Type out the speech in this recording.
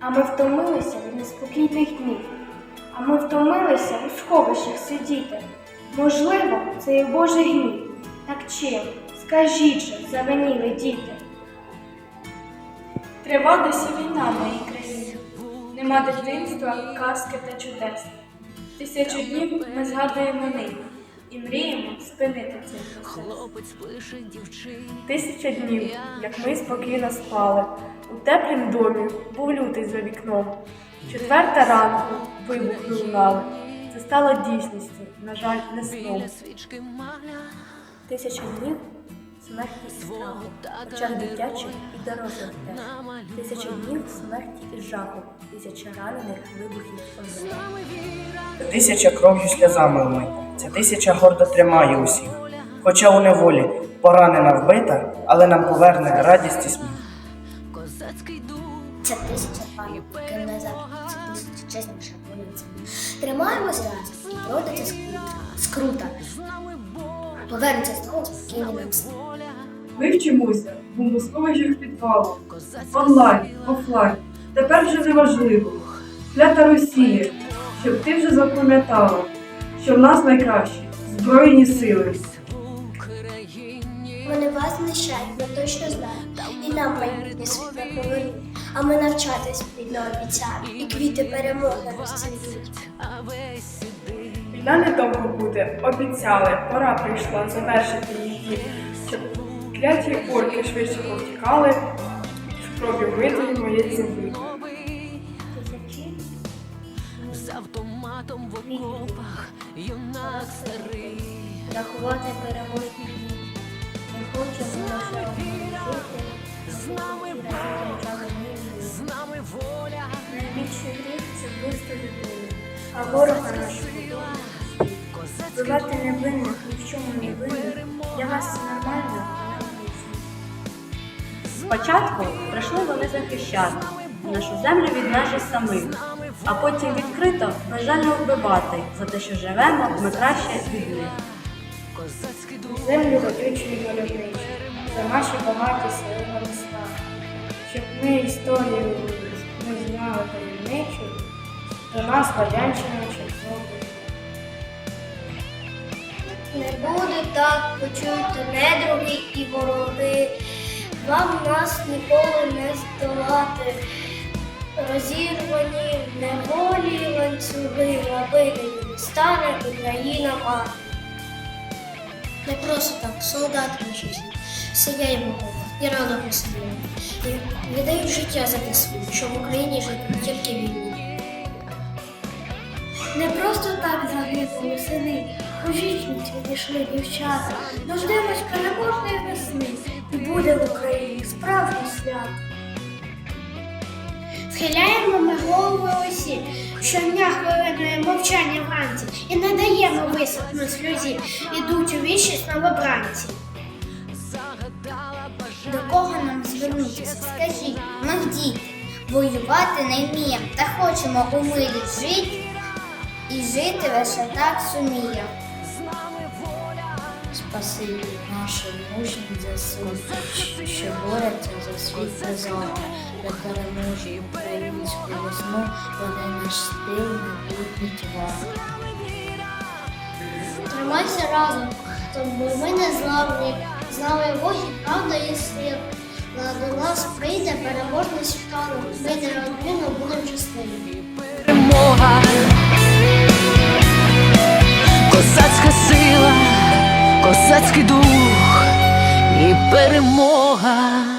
А ми втомилися від неспокійних днів. А ми втомилися у сховищах сидіти. Можливо, це і Божий гнів. Так чим? Скажіть же, завиніли діти. Трива досі війна в моїй країні. Нема дитинства, казки та чудес. Тисячу днів ми згадуємо нині і мріємо спинити цей процес. Хлопець пише дівчині. Тисяча днів, як ми спокійно спали. У теплім домі був лютий за вікном. Четверта ранку вибухи лунали. Це стало дійсністю, на жаль, не сном. Тисяча днів смерті і страху, очах дитячих і дорослих теж. Тисяча днів смерті і жаху, тисяча ранених вибухів помилок. Тисяча кров'ю сльозами вмита, ця тисяча гордо тримає усіх. Хоча у неволі поранена вбита, але нам поверне радість і сміх. Козацький дух. Це тисяча ким назад, це тисяча чесніша поліця. Тримаємось разом і пройдеться скрута. Скрута. Повернеться знову спокійний нам сни. Ми вчимося в бомбосховищах підвалу, онлайн, офлайн. Тепер вже не важливо. Клята Росія, щоб ти вже запам'ятала, що в нас найкращі збройні сили. Вони вас знищають, ми точно знаємо. І нам майбутнє світло повернуть. А ми навчатись плідно обіцяємо. І квіти перемоги розцвітуть. Війна недовго буде, обіцяли, пора прийшла завершити її, щоб кляті орки швидше повтікали, в крові вмитої моєї землі. З автоматом в окопах. Юнак старий. Рахувати переможні дні. Не хочемо лише жити. З нами Бог. З нами воля. Найбільший гріх це вбивство людини, а ворога нашого вбивати невинних, ні в чому не винних. Для вас це нормально, а нам. Спочатку прийшли вони захищати нашу землю від же самих, а потім відкрито бажання вбивати за те, що живемо ми краще від них. Землю родючу і за наші багаті сили на міста, щоб ми історію не знали таємничу, до нас радянщина черзови. Не буде так, почуйте недруги і вороги. Вам нас ніколи не здолати. Розірвані неволі ланцюги, рабині не стане Україна мати. Не просто так, солдати наші сидять Бога і рано посиділи. І віддають життя за те світ, щоб в Україні жити тільки вільні. Не просто так загинули сини, у вічність відійшли дівчата. Дождемось переможної весни, і буде в Україні справжнє свято. Схиляємо ми голови усі, щодня хвилиною мовчання вранці, і не даємо висохнути сльозі, ідуть у вічність новобранці. До кого нам звернутися? Скажіть, ми діти, воювати не вміємо, та хочемо у мирі жити і жити лише так воля. Спасибі нашим мужнім ЗСУ, що борються за свій призову, де переможі українську весну, вони наш стил майбутній твар. Тримайся разом, тому ми не зламні, з нами Бог і правда і сила. До нас прийде переможний світанок, ми не неодмінно будемо щасливі. Козацький дух і перемога.